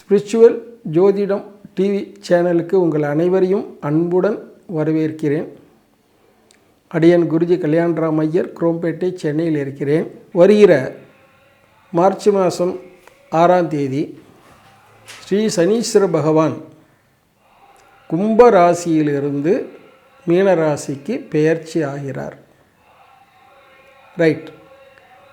Spiritual ஜோதிடம் TV சேனலுக்கு உங்கள் அனைவரையும் அன்புடன் வரவேற்கிறேன். அடியன் குருஜி கல்யாணராம் ஐயர் குரோம்பேட்டை சென்னையில் இருக்கிறேன். வருகிற மார்ச் மாதம் ஆறாம் தேதி ஸ்ரீ சனீஸ்வர பகவான் கும்ப ராசியிலிருந்து மீன ராசிக்கு பெயர்ச்சி ஆகிறார். ரைட்.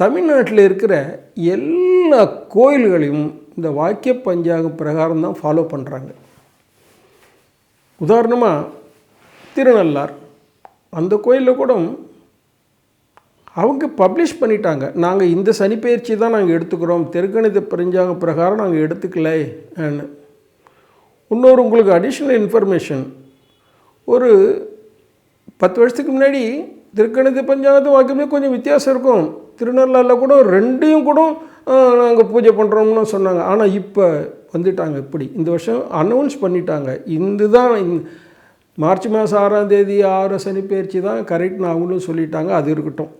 தமிழ்நாட்டில் இருக்கிற எல்லா கோயில்களையும் இந்த வாக்கிய பஞ்சாங்க பிரகாரம் தான் ஃபாலோ பண்ணுறாங்க உதாரணமாக திருநள்ளார் அந்த கோயிலில் கூட அவங்க பப்ளிஷ் பண்ணிட்டாங்க. நாங்கள் இந்த சனிப்பெயர்ச்சி தான் நாங்கள் எடுத்துக்கிறோம். தெற்கணித பரிஞ்சாங்க பிரகாரம் நாங்கள் எடுத்துக்கலை இன்னொரு உங்களுக்கு அடிஷ்னல் இன்ஃபர்மேஷன் ஒரு பத்து வருஷத்துக்கு முன்னாடி திருக்கணித பஞ்சாங்கத்து வாக்கியமே கொஞ்சம் வித்தியாசம் இருக்கும். திருநள்ளாறில் கூட ரெண்டையும் கூட நாங்கள் பூஜை பண்ணுறோம்னு சொன்னாங்க. ஆனால் இப்போ வந்துட்டாங்க இப்படி. இந்த வருஷம் அனௌன்ஸ் பண்ணிட்டாங்க. இந்த தான் மார்ச் மாதம் ஆறாம் தேதி ஆறு சனி பயிற்சி தான் கரெக்ட்னு அவங்களும் சொல்லிட்டாங்க. அது இருக்கட்டும்.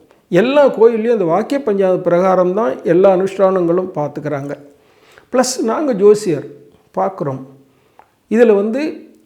எல்லா கோயில்லையும் அந்த வாக்கிய பஞ்சாத பிரகாரம் தான் எல்லா அனுஷ்டானங்களும் பார்த்துக்கிறாங்க ப்ளஸ் நாங்கள் ஜோசியர் பார்க்குறோம் இதில் வந்து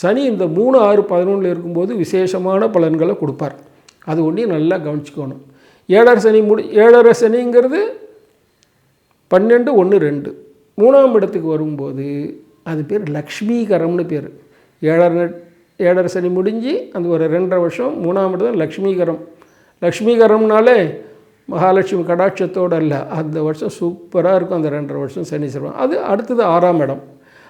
சனி இந்த மூணு ஆறு பதினொன்றில் இருக்கும்போது விசேஷமான பலன்களை கொடுப்பார். அது ஒன்றையும் நல்லா கவனிச்சிக்கணும். ஏழரை சனி முடி ஏழரை சனிங்கிறது பன்னெண்டு ஒன்று ரெண்டு. மூணாம் இடத்துக்கு வரும்போது அது பேர் லக்ஷ்மீகரம்னு பேர். ஏழரை ஏழரை சனி முடிஞ்சு அந்த ஒரு ரெண்டரை வருஷம் மூணாம் இடம் லக்ஷ்மீகரம். லக்ஷ்மீகரம்னாலே மகாலட்சுமி கடாட்சத்தோடு அல்ல. அந்த வருஷம் சூப்பராக இருக்கும் அந்த ரெண்டரை வருஷம் சனி சிறுவன் அது அடுத்தது ஆறாம் இடம்.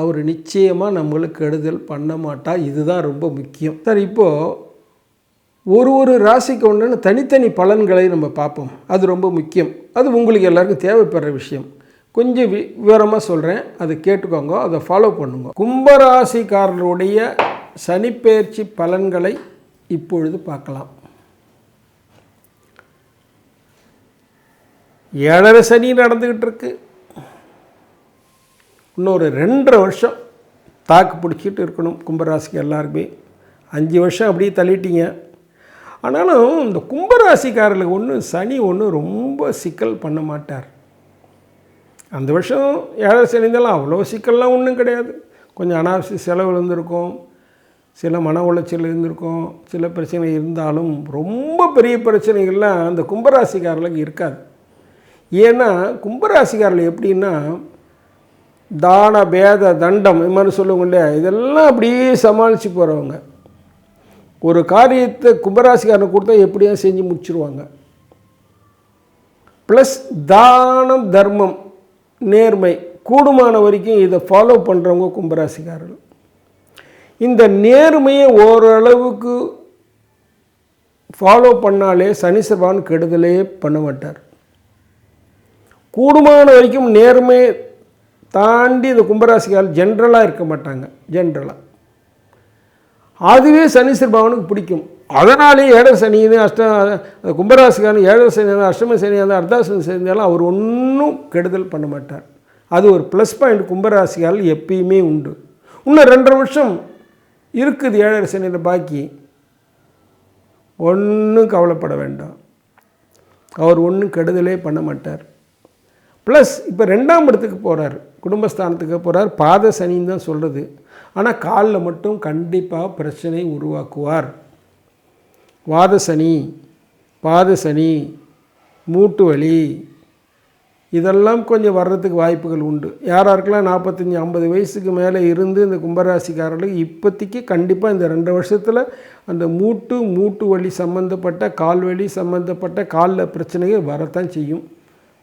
அவர் நிச்சயமாக நம்மளுக்கு கெடுதல் பண்ண மாட்டார் இதுதான் ரொம்ப முக்கியம். சார் இப்போது ஒரு ஒரு ராசிக்கு ஒன்றுன்னு தனித்தனி பலன்களை நம்ம பார்ப்போம். அது ரொம்ப முக்கியம். அது உங்களுக்கு எல்லாருக்கும் தேவைப்படுற விஷயம். கொஞ்சம் வி விவரமாக சொல்கிறேன் அதை கேட்டுக்கோங்க. அதை ஃபாலோ பண்ணுங்க. கும்பராசிக்காரருடைய சனிப்பெயர்ச்சி பலன்களை இப்பொழுது பார்க்கலாம். ஏழரை சனி நடந்துக்கிட்டு இருக்குது இன்னொரு ரெண்டரை வருஷம் தாக்கு பிடிச்சிட்டு இருக்கணும் கும்பராசிக்கு எல்லாருக்குமே. அஞ்சு வருஷம் அப்படியே தள்ளிட்டீங்க. ஆனாலும் இந்த கும்பராசிக்காரர்களுக்கு ஒன்று சனி ஒன்று ரொம்ப சிக்கல் பண்ண மாட்டார். அந்த வருஷம் ஏழரை சனி இருந்தாலும் அவ்வளோ சிக்கல்லாம் ஒன்றும் கிடையாது. கொஞ்சம் அனாவசிய செலவு இருந்திருக்கும். சில மன உளைச்சல் இருந்திருக்கும். சில பிரச்சனை இருந்தாலும் ரொம்ப பெரிய பிரச்சனைகள்லாம் அந்த கும்பராசிக்காரர்களுக்கு இருக்காது. ஏன்னா கும்பராசிக்காரர்கள் எப்படின்னா தான பேத தண்டம் இது மாதிரி சொல்லுவோம் இல்லையா? இதெல்லாம் அப்படியே சமாளித்து போகிறவங்க ஒரு காரியத்தை கும்பராசிக்காரனை கொடுத்தா எப்படியா செஞ்சு முடிச்சிருவாங்க. ப்ளஸ் தானம் தர்மம் நேர்மை கூடுமான வரைக்கும் இதை ஃபாலோ பண்ணுறவங்க கும்பராசிக்காரர்கள். இந்த நேர்மையை ஓரளவுக்கு ஃபாலோ பண்ணாலே சனீஸ்வரன் கெடுதலே பண்ண மாட்டார். கூடுமான வரைக்கும் நேர்மை தாண்டி இந்த கும்பராசிக்கால் ஜென்ரலாக இருக்க மாட்டாங்க. ஜென்ரலாக அதுவே சனீஸ்வர பகவானுக்கு பிடிக்கும். அதனாலே ஏழர் சனின்னு அஷ்ட அந்த கும்பராசிக்காரன் ஏழர் சனி அஷ்டம சனி இருந்தால் அர்த்தாசனி சனி அவர் ஒன்றும் கெடுதல் பண்ண மாட்டார். அது ஒரு ப்ளஸ் பாயிண்ட் கும்பராசிக்கால் எப்பயுமே உண்டு. இன்னும் ரெண்டரை வருஷம் இருக்குது ஏழரை சனியில் பாக்கி. ஒன்றும் கவலைப்பட வேண்டாம். அவர் ஒன்றும் கெடுதலே பண்ண மாட்டார். ப்ளஸ் இப்போ ரெண்டாம் இடத்துக்கு போகிறார் குடும்பஸ்தானத்துக்கு போகிறார் பாத சனின்னு தான் சொல்கிறது ஆனால் காலில் மட்டும் கண்டிப்பாக பிரச்சனை உருவாக்குவார். வாத சனி பாத சனி மூட்டு வலி இதெல்லாம் கொஞ்சம் வர்றதுக்கு வாய்ப்புகள் உண்டு. யார் யாருக்கெல்லாம் நாற்பத்தஞ்சி ஐம்பது வயசுக்கு மேலே இருந்து இந்த கும்பராசிக்காரர்களுக்கு இப்போதைக்கு கண்டிப்பாக இந்த ரெண்டு வருஷத்தில் அந்த மூட்டு மூட்டு வலி சம்மந்தப்பட்ட கால் வலி சம்மந்தப்பட்ட காலில் பிரச்சனைகள் வரத்தான் செய்யும்.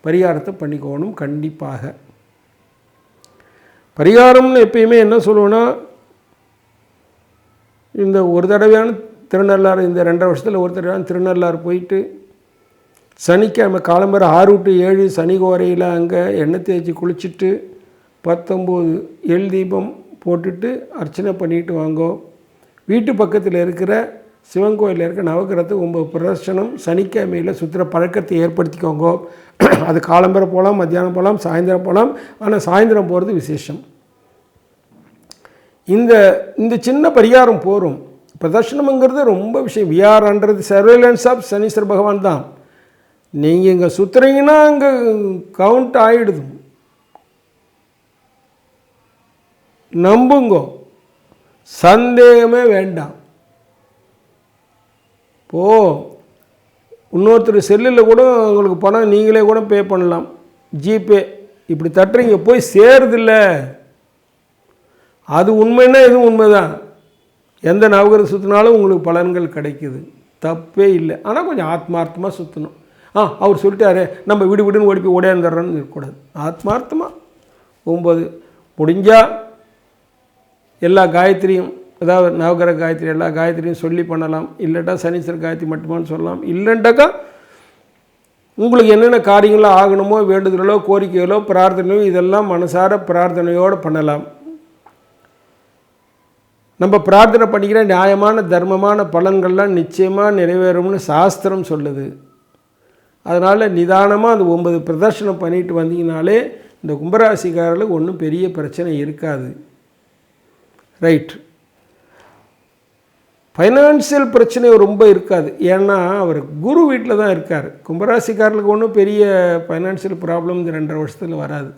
பரிகாரத்தை பண்ணிக்கோணும் கண்டிப்பாக. பரிகாரம்னு எப்பயுமே என்ன சொல்லுவோன்னா இந்த ஒரு தடவையான திருநள்ளாறு இந்த ரெண்டரை வருஷத்தில் ஒரு தடவையான திருநள்ளாறு போயிட்டு சனிக்கிழமை காலம்பர ஆறு டு ஏழு சனி கோரையில் அங்கே எண்ணெய் தேய்ச்சி குளிச்சுட்டு பத்தொம்போது எள் தீபம் போட்டுட்டு அர்ச்சனை பண்ணிட்டு வாங்கோ. வீட்டு பக்கத்தில் இருக்கிற சிவன் கோயிலில் இருக்க நவகிரகத்தை ஒம்பது பிரதர்ஷனம் சனிக்கிழமையில் சுற்றுற பழக்கத்தை ஏற்படுத்திக்கோங்க. அது காலம்பரை போகலாம் மத்தியானம் போகலாம் சாயந்தரம் போகலாம் ஆனால் சாயந்தரம் போகிறது விசேஷம். இந்த இந்த சின்ன பரிகாரம் போகும் பிரதர்ஷனம்ங்கிறது ரொம்ப விஷயம். விஆர்ன்றது சர்வேலன்ஸ் ஆஃப் சனீஸ்வர பகவான் தான். நீங்கள் இங்கே சுற்றுறீங்கன்னா அங்கே கவுண்ட் ஆகிடுது நம்புங்கோ. சந்தேகமே வேண்டாம். இப்போது இன்னொருத்தர் செல்லில் கூட உங்களுக்கு பணம் நீங்களே கூட பே பண்ணலாம். ஜிபே இப்படி தட்டுறீங்க போய் சேருதில்ல. அது உண்மைன்னா இதுவும் உண்மைதான். எந்த நவகிரகம் சுற்றினாலும் உங்களுக்கு பலன்கள் கிடைக்குது. தப்பே இல்லை. ஆனால் கொஞ்சம் ஆத்மார்த்தமாக சுற்றணும் ஆ அவர் சொல்லிட்டாரு நம்ம விடு விடுன்னு ஓடி போய் ஓடியாந்துடுறோன்னு இருக்கக்கூடாது. ஆத்மார்த்தமாக ஒம்பது முடிஞ்சால் எல்லா காயத்ரியும் அதாவது நவகர காயத்ரி எல்லா காயத்ரியும் சொல்லி பண்ணலாம். இல்லட்டா சனீஸ்வர காயத்ரி மட்டுமான்னு சொல்லலாம். இல்லைன்ட்டாக்கா உங்களுக்கு என்னென்ன காரியங்களோ ஆகணுமோ வேண்டுதலோ கோரிக்கைகளோ பிரார்த்தனையோ இதெல்லாம் மனசார பிரார்த்தனையோடு பண்ணலாம். நம்ம பிரார்த்தனை பண்ணிக்கிற நியாயமான தர்மமான பலன்கள்லாம் நிச்சயமாக நிறைவேறும்னு சாஸ்திரம் சொல்லுது. அதனால் நிதானமாக அந்த ஒன்பது பிரதர்ஷனம் பண்ணிட்டு வந்தீங்கனாலே இந்த கும்பராசிக்காரர்களுக்கு ஒன்றும் பெரிய பிரச்சனை இருக்காது. ரைட். ஃபைனான்சியல் பிரச்சனை ரொம்ப இருக்காது. ஏன்னா அவர் குரு வீட்டில் தான் இருக்கார். கும்பராசிக்காரர்களுக்கு ஒன்றும் பெரிய ஃபைனான்சியல் ப்ராப்ளம் இந்த ரெண்டரை வருஷத்தில் வராது.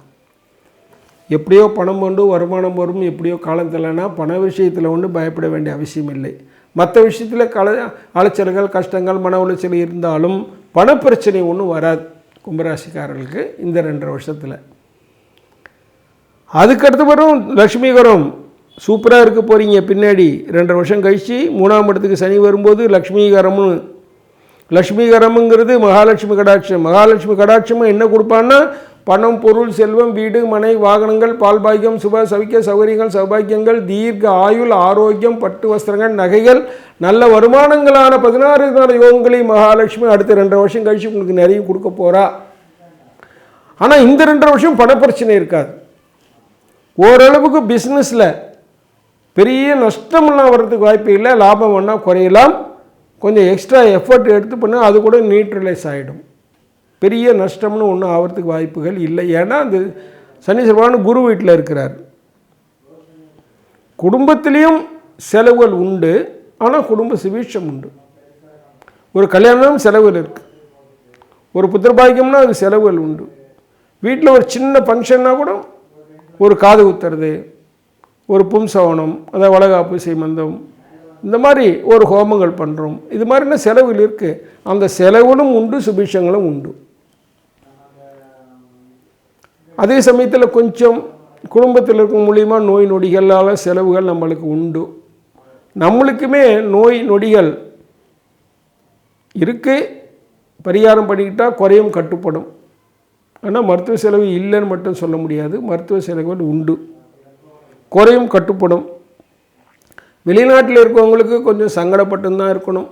எப்படியோ பணம் கொண்டு வருமானம் வரும் எப்படியோ காலத்தில்னா பண விஷயத்தில் ஒன்றும் பயப்பட வேண்டிய அவசியம் இல்லை. மற்ற விஷயத்தில் கல அலைச்சல்கள் கஷ்டங்கள் மன உளைச்சல் இருந்தாலும் பணப்பிரச்சனை ஒன்றும் வராது கும்பராசிக்காரர்களுக்கு இந்த ரெண்டரை வருஷத்தில். அதுக்கடுத்து வரும் லக்ஷ்மிகரம் சூப்பராக இருக்க போகிறீங்க பின்னாடி. ரெண்டரை வருஷம் கழித்து மூணாம் இடத்துக்கு சனி வரும்போது லக்ஷ்மிகரம்னு. லக்ஷ்மிகரமுங்கிறது மகாலட்சுமி கடாட்சம். மகாலட்சுமி கடாட்சமும் என்ன கொடுப்பான்னா பணம் பொருள் செல்வம் வீடு மனை வாகனங்கள் பால்பாக்கியம் சுப சவிக்க சௌகரியங்கள் சௌபாக்கியங்கள் தீர்க்க ஆயுள் ஆரோக்கியம் பட்டு வஸ்திரங்கள் நகைகள் நல்ல வருமானங்களான பதினாறு நாள் யோகங்களை மகாலட்சுமி அடுத்த ரெண்டரை வருஷம் கழித்து உங்களுக்கு நிறைய கொடுக்க போகிறா ஆனால் இந்த ரெண்டரை வருஷம் பணப்பிரச்சனை இருக்காது. ஓரளவுக்கு பிஸ்னஸில் பெரிய நஷ்டமெல்லாம் வர்றதுக்கு வாய்ப்பு இல்லை. லாபம் வேணால் குறையலாம். கொஞ்சம் எக்ஸ்ட்ரா எஃபர்ட் எடுத்து பண்ணால் அது கூட நியூட்ரலைஸ் ஆகிடும் பெரிய நஷ்டம்னு ஒன்றும் ஆகிறதுக்கு வாய்ப்புகள் இல்லை. ஏன்னா அந்த சனி செவ்வான் குரு வீட்டில் இருக்கிறார். குடும்பத்திலையும் செலவுகள் உண்டு. ஆனால் குடும்ப சுவீட்சம் உண்டு. ஒரு கல்யாணம் செலவுகள் இருக்குது ஒரு புத்திரபாக்கியம்னா அது செலவுகள் உண்டு. வீட்டில் ஒரு சின்ன ஃபங்க்ஷன்னா கூட ஒரு காது குத்துறது ஒரு பும்சவனம் அதாவது வளகாப்பு சீமந்தம் இந்த மாதிரி ஒரு ஹோமங்கள் பண்ணுறோம் இது மாதிரின செலவுகள் இருக்குது அந்த செலவுகளும் உண்டு சுபிஷங்களும் உண்டு. அதே சமயத்தில் கொஞ்சம் குடும்பத்தில் இருக்கும் மூலியமாக நோய் நொடிகளால் செலவுகள் நம்மளுக்கு உண்டு. நம்மளுக்குமே நோய் நொடிகள் இருக்குது பரிகாரம் பண்ணிக்கிட்டால் குறையும் கட்டுப்படும். ஆனால் மருத்துவ செலவு இல்லைன்னு மட்டும் சொல்ல முடியாது. மருத்துவ செலவுகள் உண்டு. குறையும் கட்டுப்படும். வெளிநாட்டில் இருக்கவங்களுக்கு கொஞ்சம் சங்கடப்பட்டு தான் இருக்கணும்.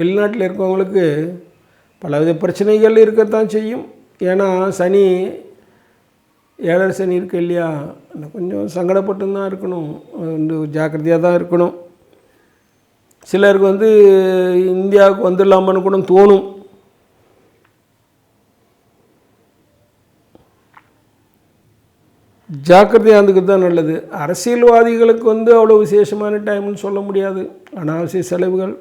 வெளிநாட்டில் இருக்கவங்களுக்கு பலவித பிரச்சனைகள் இருக்கத்தான் செய்யும். ஏன்னா சனி ஏழரை சனி இருக்கு இல்லையா? கொஞ்சம் சங்கடப்பட்டு தான் இருக்கணும். வந்து ஜாக்கிரதையாக தான் இருக்கணும். சிலருக்கு வந்து இந்தியாவுக்கு வந்துடலாமான்னு கூட தோணும். ஜாக்கிரதையாக இருந்துக்கிறது தான் நல்லது. அரசியல்வாதிகளுக்கு வந்து அவ்வளோ விசேஷமான டைம்னு சொல்ல முடியாது. அனாவசிய செலவுகள்.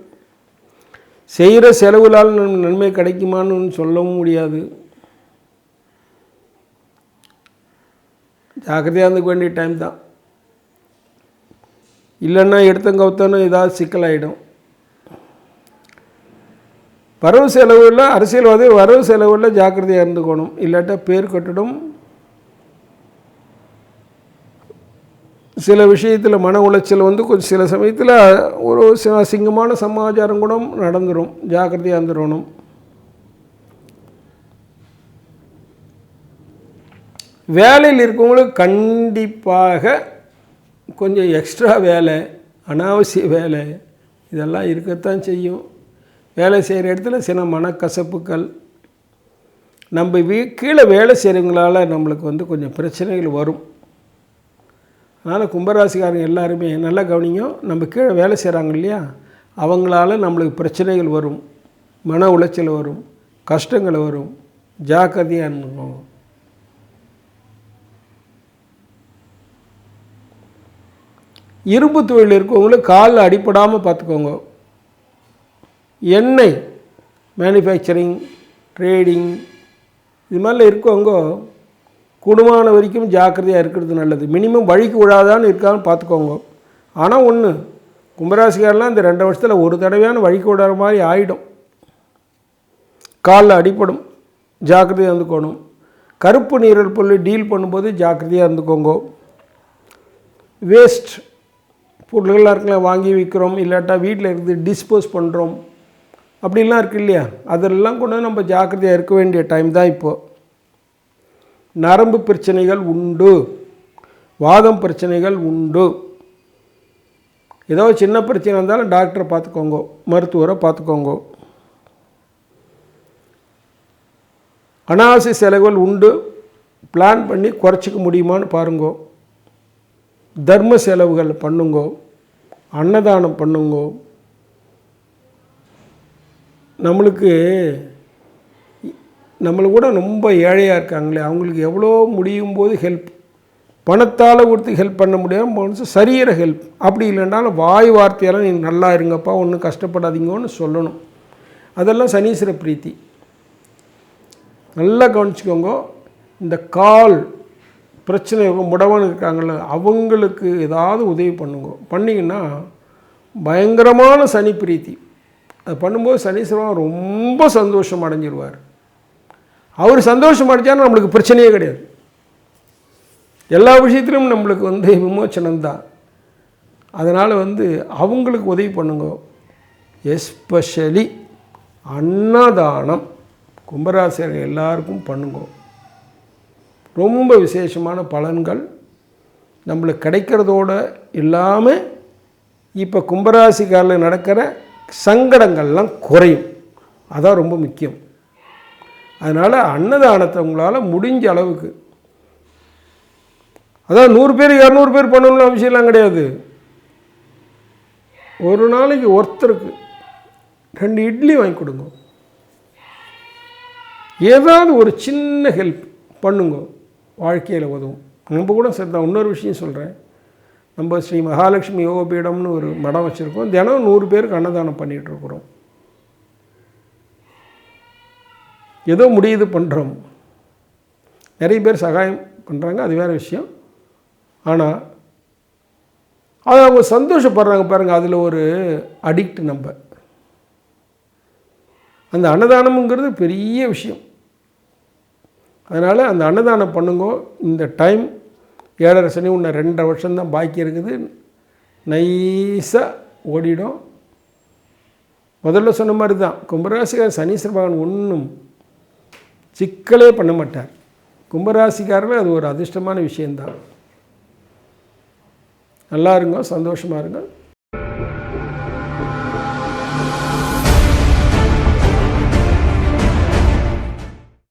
செய்கிற செலவுகளால் நன் நன்மை கிடைக்குமான்னு சொல்லவும் முடியாது. ஜாக்கிரதையாக இருந்துக்க வேண்டிய டைம் தான். இல்லைன்னா எடுத்தங்கவுத்தானு ஏதாவது சிக்கலாயிடும் வரவு செலவில் அரசியல்வாதி வரவு செலவில் ஜாக்கிரதையாக இருந்துக்கணும். இல்லாட்டா பேர் கட்டிடும் சில விஷயத்தில் மன உளைச்சல் வந்து கொஞ்சம் சில சமயத்தில் ஒரு சில அசிங்கமான சமாச்சாரம் கூட நடந்துடும் ஜாக்கிரதையாக இருந்துடணும் வேலையில் இருக்கவங்களுக்கு கண்டிப்பாக கொஞ்சம் எக்ஸ்ட்ரா வேலை அனாவசிய வேலை இதெல்லாம் இருக்கத்தான் செய்யும். வேலை செய்கிற இடத்துல சில மனக்கசப்புகள். நம்ம வீ கீழே வேலை செய்கிறவங்களால நம்மளுக்கு வந்து கொஞ்சம் பிரச்சனைகள் வரும். அதனால் கும்பராசிக்காரங்க எல்லாருமே நல்லா கவனிங்க. நம்ம கீழே வேலை செய்கிறாங்க இல்லையா? அவங்களால நம்மளுக்கு பிரச்சனைகள் வரும். மன உளைச்சல் வரும். கஷ்டங்கள் வரும். ஜாக்கிரதையாக இருந்துக்கோங்க. இரும்பு தொழில் இருக்கவங்களும் காலில் அடிப்படாமல் பார்த்துக்கோங்க. எண்ணெய் மேனுஃபேக்சரிங் ட்ரேடிங் இது மாதிரிலாம் இருக்கவங்க குடும்பமான வரைக்கும் ஜாக்கிரதையாக இருக்கிறது நல்லது. மினிமம் வழிக்கு விழாதான்னு இருக்கான்னு பார்த்துக்கோங்க. ஆனால் ஒன்று கும்பராசிக்காரெலாம் இந்த ரெண்டு வருஷத்தில் ஒரு தடவையான வழிக்கு விடாத மாதிரி ஆகிடும் காலில் அடிப்படும் ஜாக்கிரதையாக இருந்துக்கணும். கருப்பு நீரல் டீல் பண்ணும்போது ஜாக்கிரதையாக இருந்துக்கோங்க. வேஸ்ட் பொருள்கள்லாம் இருக்கலாம் வாங்கி விற்கிறோம் இல்லாட்டா வீட்டில் இருந்து டிஸ்போஸ் பண்ணுறோம் அப்படிலாம் இருக்கு இல்லையா? அதெல்லாம் கொண்டு நம்ம ஜாக்கிரதையாக இருக்க வேண்டிய டைம் தான் இப்போது நரம்பு பிரச்சனைகள் உண்டு. வாதம் பிரச்சனைகள் உண்டு. ஏதோ சின்ன பிரச்சனை இருந்தாலும் டாக்டரை பார்த்துக்கோங்க. மருத்துவரை பார்த்துக்கோங்க. அனாவசிய செலவுகள் உண்டு. பிளான் பண்ணி குறைச்சிக்க முடியுமான்னு பாருங்கோ. தர்ம செலவுகள் பண்ணுங்கோ. அன்னதானம் பண்ணுங்கோ. நம்மளுக்கு நம்மளை கூட ரொம்ப ஏழையாக இருக்காங்களே அவங்களுக்கு எவ்வளோ முடியும் போது ஹெல்ப் பணத்தால் கொடுத்து ஹெல்ப் பண்ண முடியாமல் போனது சரீர ஹெல்ப் அப்படி இல்லைனாலும் வாய் வார்த்தையெல்லாம் நீங்கள் நல்லா இருங்கப்பா ஒன்றும் கஷ்டப்படாதீங்கன்னு சொல்லணும். அதெல்லாம் சனீஸ்வர பிரீத்தி. நல்லா கவனிச்சுக்கோங்க இந்த கால் பிரச்சனை முடவன் இருக்காங்கள அவங்களுக்கு ஏதாவது உதவி பண்ணுங்க. பண்ணிங்கன்னா பயங்கரமான சனி பிரீத்தி. அது பண்ணும்போது சனீஸ்வரன் ரொம்ப சந்தோஷம் அடைஞ்சிருவார். அவர் சந்தோஷம் அடைஞ்சாலும் நம்மளுக்கு பிரச்சனையே கிடையாது. எல்லா விஷயத்திலும் நம்மளுக்கு வந்து விமோச்சனம்தான் அதனால் வந்து அவங்களுக்கு உதவி பண்ணுங்க. எஸ்பெஷலி அன்னதானம் கும்பராசிரியர்கள் எல்லாருக்கும் பண்ணுங்க. ரொம்ப விசேஷமான பலன்கள் நம்மளுக்கு கிடைக்கிறதோட இல்லாமல் இப்போ கும்பராசிக்காரில் நடக்கிற சங்கடங்கள்லாம் குறையும். அதான் ரொம்ப முக்கியம். அதனால் அன்னதானத்தை உங்களால் முடிஞ்ச அளவுக்கு. அதான் நூறு பேர் இரநூறு பேர் பண்ணணும்னு அவசியம்லாம் கிடையாது. ஒரு நாளைக்கு ஒருத்தருக்கு ரெண்டு இட்லி வாங்கி கொடுங்க. ஏதாவது ஒரு சின்ன ஹெல்ப் பண்ணுங்க. வாழ்க்கையில் உதவும். நம்ம கூட சரி தான் இன்னொரு விஷயம் சொல்கிறேன் நம்ம ஸ்ரீ மகாலட்சுமி யோகபீடம்னு ஒரு மடம் வச்சுருக்கோம். தினம் நூறு பேருக்கு அன்னதானம் பண்ணிகிட்ருக்குறோம் ஏதோ முடியுது பண்ணுறோம் நிறைய பேர் சகாயம் பண்ணுறாங்க அது வேறு விஷயம். ஆனால் அது அவங்க சந்தோஷப்படுறாங்க பாருங்கள் அதில் ஒரு அடிக்ட் நம்ம. அந்த அன்னதானம்ங்கிறது பெரிய விஷயம். அதனால் அந்த அன்னதானம் பண்ணுங்க இந்த டைம் ஏழரை சனி ஒன்று ரெண்டரை வருஷம்தான் பாக்கி இருக்குது. நைஸாக ஓடிடும். முதல்ல சொன்ன மாதிரி தான் கும்பராசிகார் சனீஸ்வர பகவான் ஒன்றும் சிக்கலே பண்ண மாட்டார். கும்பராசிக்காரர்கள் அது ஒரு அதிர்ஷ்டமான விஷயந்தான் நல்லா இருங்க சந்தோஷமாக இருங்க.